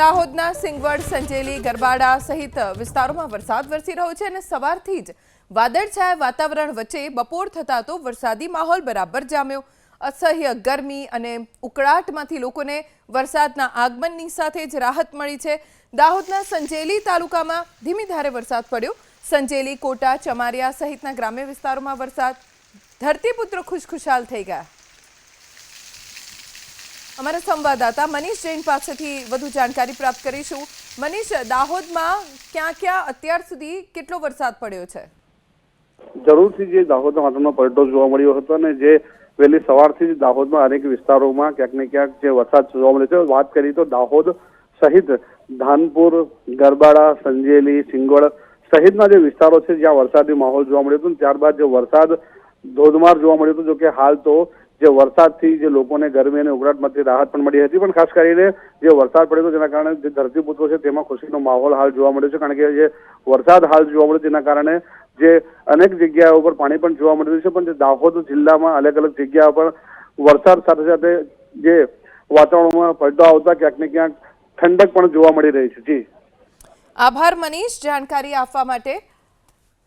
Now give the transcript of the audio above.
દાહોદના સિંગવડ, સંજેલી, ગરબાડા સહિત વિસ્તારોમાં વરસાદ વરસી રહ્યો છે અને સવારથી જ વાદળછાયા વાતાવરણ વચ્ચે બપોર થતા તો વરસાદી માહોલ બરાબર જામ્યો. અસહ્ય ગરમી અને ઉકળાટમાંથી લોકોને વરસાદના આગમનની સાથે જ રાહત મળી છે. દાહોદના સંજેલી તાલુકામાં ધીમી ધારે વરસાદ પડ્યો. સંજેલી, કોટા, ચમારિયા સહિતના ગ્રામ્ય વિસ્તારોમાં વરસાદ. ધરતીપુત્રો ખુશખુશાલ થઈ ગયા. અમારા સંવાદદાતા મનીષ જૈન પાસેથી વધુ જાણકારી પ્રાપ્ત કરીશું. મનીષ, દાહોદમાં ક્યાં ક્યાં અત્યાર સુધી કેટલો વરસાદ પડ્યો છે? જરૂરથી જે દાહોદના વાતાવરણમાં પલટો જોવા મળ્યો હતો અને જે વહેલી સવારથી જ દાહોદમાં અનેક વિસ્તારોમાં ક્યાંક ને ક્યાંક જે વરસાદ જોવા મળ્યો છે. વાત કરીએ તો દાહોદ સહિત ધાનપુર, ગરબાડા, સંજેલી સિંગોળ સહિતના જે વિસ્તારો છે જ્યાં વરસાદી માહોલ જોવા મળ્યો હતો ત્યારબાદ જે વરસાદ ધોધમાર જોવા મળ્યો હતો જોકે હાલ તો જે વરસાદથી જે લોકોને ગરમી અને ઉકળાટમાંથી રાહત પણ મળી હતી, પણ ખાસ કરીને જે વરસાદ પડ્યો હતો જેના કારણે જે ધરતીપુત્રો છે તેમાં ખુશીનો માહોલ હાલ જોવા મળ્યો છે, કારણ કે જે વરસાદ હાલ જોવા મળ્યો તેના કારણે જે અનેક જગ્યાઓ ઉપર પાણી પણ જોવા મળ્યું છે, પણ જે દાહોદ જિલ્લામાં અલગ અલગ જગ્યાઓ પર વરસાદ સાથે સાથે જે વાતાવરણમાં પલટો આવતા ક્યાંક ને ક્યાંક ઠંડક પણ જોવા મળી રહી છે. જી. આભાર મનીષ. જાણકારી આપવા માટે